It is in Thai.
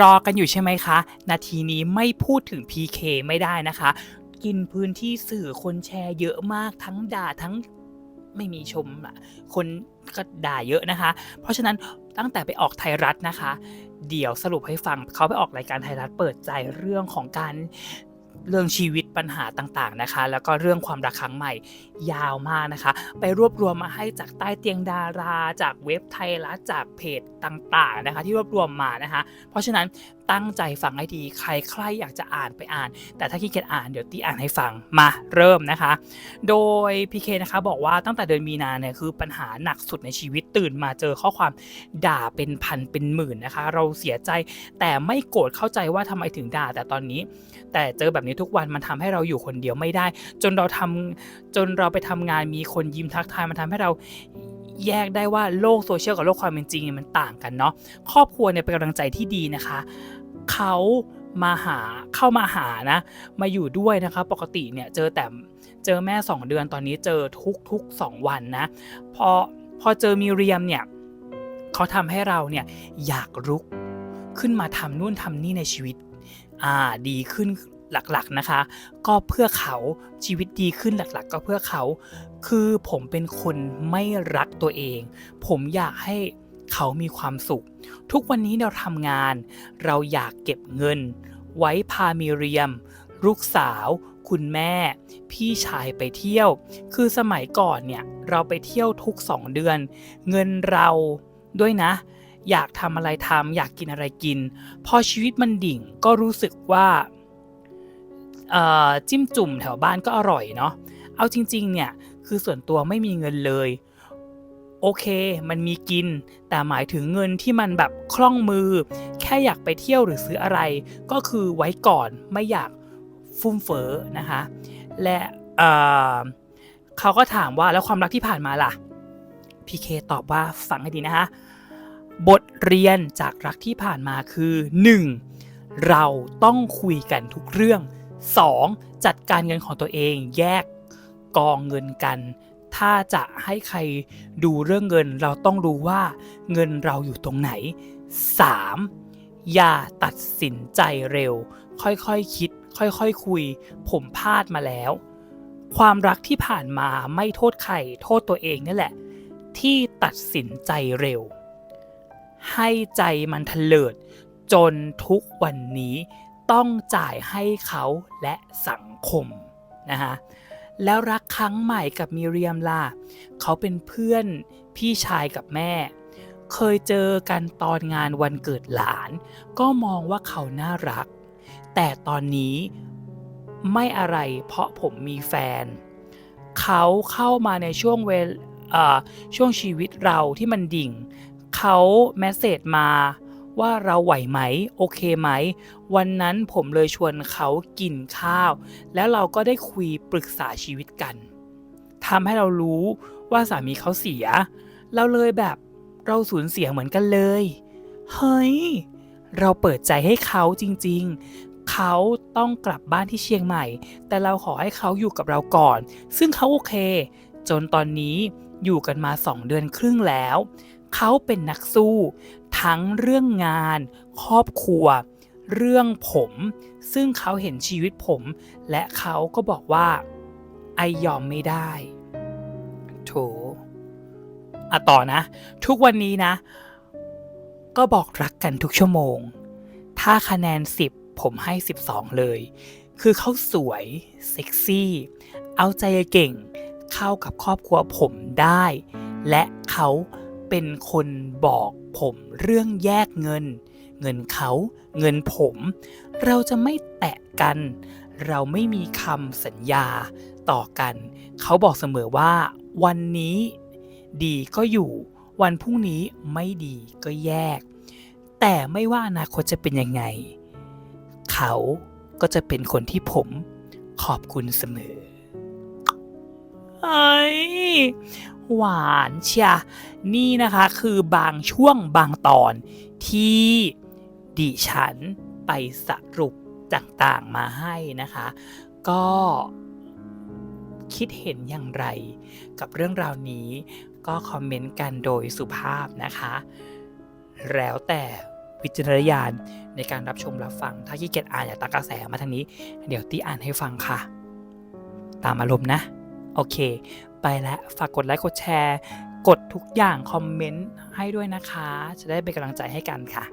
รอกันอยู่ใช่ไหมคะ นาทีนี้ไม่พูดถึง PK ไม่ได้นะคะ กินพื้นที่สื่อคนแชร์เยอะมากทั้งด่าทั้งไม่มีชมอะคนก็ด่าเยอะนะคะ เพราะฉะนั้นตั้งแต่ไปออกไทยรัฐนะคะ เดี๋ยวสรุปให้ฟังเขาไปออกรายการไทยรัฐเปิดใจเรื่องของการ เรื่องชีวิตปัญหาต่างๆนะคะ แล้วก็เรื่องความรักครั้งใหม่ยาวมากนะคะ ไปรวบรวมมาให้จากใต้เตียงดารา จากเว็บไทยรัฐจากเพจต่างๆนะคะ ที่รวบรวมมานะคะ เพราะฉะนั้นตั้งใจฟังให้ดีใครใครอยากจะอ่านไปอ่าน แต่ถ้าขี้เกียจอ่านเดี๋ยวตีอ่านให้ฟังมาเริ่มนะคะ โดยพีเคนะคะบอกว่าตั้งแต่เดือนมีนาเนี่ยคือปัญหาหนักสุดในชีวิตตื่นมาเจอข้อความด่าเป็นพันเป็นหมื่นนะคะ เราเสียใจแต่ไม่โกรธเข้าใจว่าทำไมถึงด่าแต่ตอนนี้ แต่เจอแบบนี้ทุกวันมันทำให้เราอยู่คนเดียวไม่ได้ จนเราทำจนเราไปทำงานมีคนยิ้มทักทายมันทำให้เราแยกได้ว่าโลกโซเชียลกับโลกความเป็นจริงมันต่างกันเนาะครอบครัวเนี่ยเป็นกำลังใจที่ดีนะคะเขามาหาเข้ามาหานะ มาอยู่ด้วยนะคะ ปกติเนี่ยเจอแต่เจอแม่ 2 เดือนตอนนี้เจอทุกทุกสองวันนะ พอพอเจอมีเรียมเนี่ยเขาทำให้เราเนี่ยอยากรุกขึ้นมาทำนู่นทำนี่ในชีวิต อ่าดีขึ้น หลักๆนะคะ ก็เพื่อเขาชีวิตดีขึ้นหลักๆ ก็เพื่อเขา คือผมเป็นคนไม่รักตัวเอง ผมอยากให้เขามีความสุข ทุกวันนี้เราทำงาน เราอยากเก็บเงิน ไว้พามีเรียม ลูกสาว คุณแม่ พี่ชายไปเที่ยว คือสมัยก่อนเนี่ย เราไปเที่ยวทุกสองเดือน เงินเราด้วยนะอยากทำอะไรทำอยากกินอะไรกิน พอชีวิตมันดิ่งก็รู้สึกว่า จิ้มจุ่มแถวบ้านก็อร่อยเนาะเอาจริง ๆ เนี่ย คือส่วนตัวไม่มีเงินเลย โอเค มันมีกิน แต่หมายถึงเงินที่มันแบบคล่องมือ แค่อยากไปเที่ยวหรือซื้ออะไร ก็คือไว้ก่อนไม่อยากฟุ่มเฟ้อนะคะ และเเขาก็ถามว่าแล้วความรักที่ผ่านมาล่ะพีเคตอบว่าฟังให้ดีนะคะบทเรียนจากรักที่ผ่านมาคือ 1. เราต้องคุยกันทุกเรื่อง 2. จัดการเงินของตัวเองแยกกองเงินกัน ถ้าจะให้ใครดูเรื่องเงินเราต้องรู้ว่าเงินเราอยู่ตรงไหน 3. อย่าตัดสินใจเร็ว ค่อยๆคคิด ค่อยๆคคุย ผมพลาดมาแล้ว ความรักที่ผ่านมาไม่โทษใครโทษตัวเองนี่แหละ ที่ตัดสินใจเร็ว ให้ใจมันเถลิด จนทุกวันนี้ ต้องจ่ายให้เขาและสังคมนะคะแล้วรักครั้งใหม่กับมิเรียมล่ะเขาเป็นเพื่อนพี่ชายกับแม่ เคยเจอกันตอนงานวันเกิดหลาน ก็มองว่าเขาน่ารัก แต่ตอนนี้ไม่อะไรเพราะผมมีแฟน เขาเข้ามาในช่วงเวลช่วงชีวิตเราที่มันดิ่ง เขาแมสเซจมา ว่าเราไหวไหม โอเคไหม วันนั้นผมเลยชวนเขากินข้าว แล้วเราก็ได้คุยปรึกษาชีวิตกันทำให้เรารู้ว่าสามีเขาเสีย เราเลยแบบเราสูญเสียเหมือนกันเลย เฮ้ย เราเปิดใจให้เขาจริง ๆ เขาต้องกลับบ้านที่เชียงใหม่ แต่เราขอให้เขาอยู่กับเราก่อน ซึ่งเขาโอเค จนตอนนี้อยู่กันมาสองเดือนครึ่งแล้ว เขาเป็นนักสู้ ทั้งเรื่องงาน ครอบครัว เรื่องผม ซึ่งเขาเห็นชีวิตผม และเขาก็บอกว่าไอยอมไม่ได้โถอะต่อนะ ทุกวันนี้นะ ก็บอกรักกันทุกชั่วโมง ถ้าคะแนน 10 ผมให้ 12 เลย คือเขาสวย เซ็กซี่ เอาใจเก่ง เข้ากับครอบครัวผมได้ และเขา เป็นคนบอกผมเรื่องแยกเงิน เงินเขาเงินผม เราจะไม่แตะกัน เราไม่มีคำสัญญาต่อกัน เขาบอกเสมอว่า วันนี้ดีก็อยู่ วันพรุ่งนี้ไม่ดีก็แยก แต่ไม่ว่าอนาคตจะเป็นยังไง เขาก็จะเป็นคนที่ผมขอบคุณเสมอเฮ้ หวานเชียนี่นะคะคือบางช่วงบางตอนที่ดิฉันไปสรุปต่างๆมาให้นะคะ ก็คิดเห็นอย่างไร กับเรื่องราวนี้ก็คอมเมนต์กันโดยสุภาพนะคะ แล้วแต่วิจารณญาณในการรับชมรับฟัง ถ้าขี้เกียจอ่านอยากตากระแสมาทางนี้ เดี๋ยวตีอ่านให้ฟังค่ะ ตามอารมณ์นะ โอเค ไปแล้วฝากกดไลค์กดแชร์ กดทุกอย่างคอมเมนต์ให้ด้วยนะคะ จะได้เป็นกำลังใจให้กันค่ะ